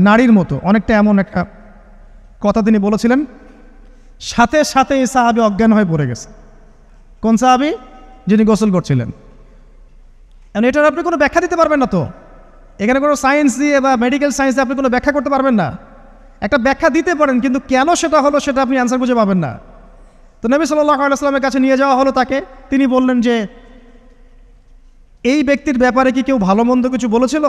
নারীর মতো। অনেকটা এমন একটা কথা তিনি বলেছিলেন। সাথে সাথে এই সাহাবি অজ্ঞান হয়ে পড়ে গেছে। কোন সাহাবি? যিনি গোসল করছিলেন। এখন এটার আপনি কোনো ব্যাখ্যা দিতে পারবেন না তো? এখানে কোনো সায়েন্স দিয়ে বা মেডিকেল সায়েন্স দিয়ে আপনি কোনো ব্যাখ্যা করতে পারবেন না। একটা ব্যাখ্যা দিতে পারেন, কিন্তু কেন সেটা হলো সেটা আপনি অ্যান্সার খুঁজে পাবেন না। তো নবী সাল্লাহ আলাইসলামের কাছে নিয়ে যাওয়া হলো তাকে। তিনি বললেন যে, এই ব্যক্তির ব্যাপারে কি কেউ ভালো মন্দ কিছু বলেছিল?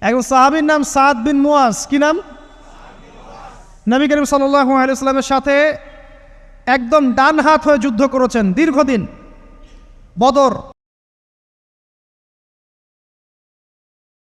একজন সাহাবির নাম সাদ বিন মুয়াজ। কি নাম? নবী করিম সাল্লাহ আলাইস্লামের সাথে একদম ডান হাত হয়ে যুদ্ধ করেছেন দীর্ঘদিন। বদর।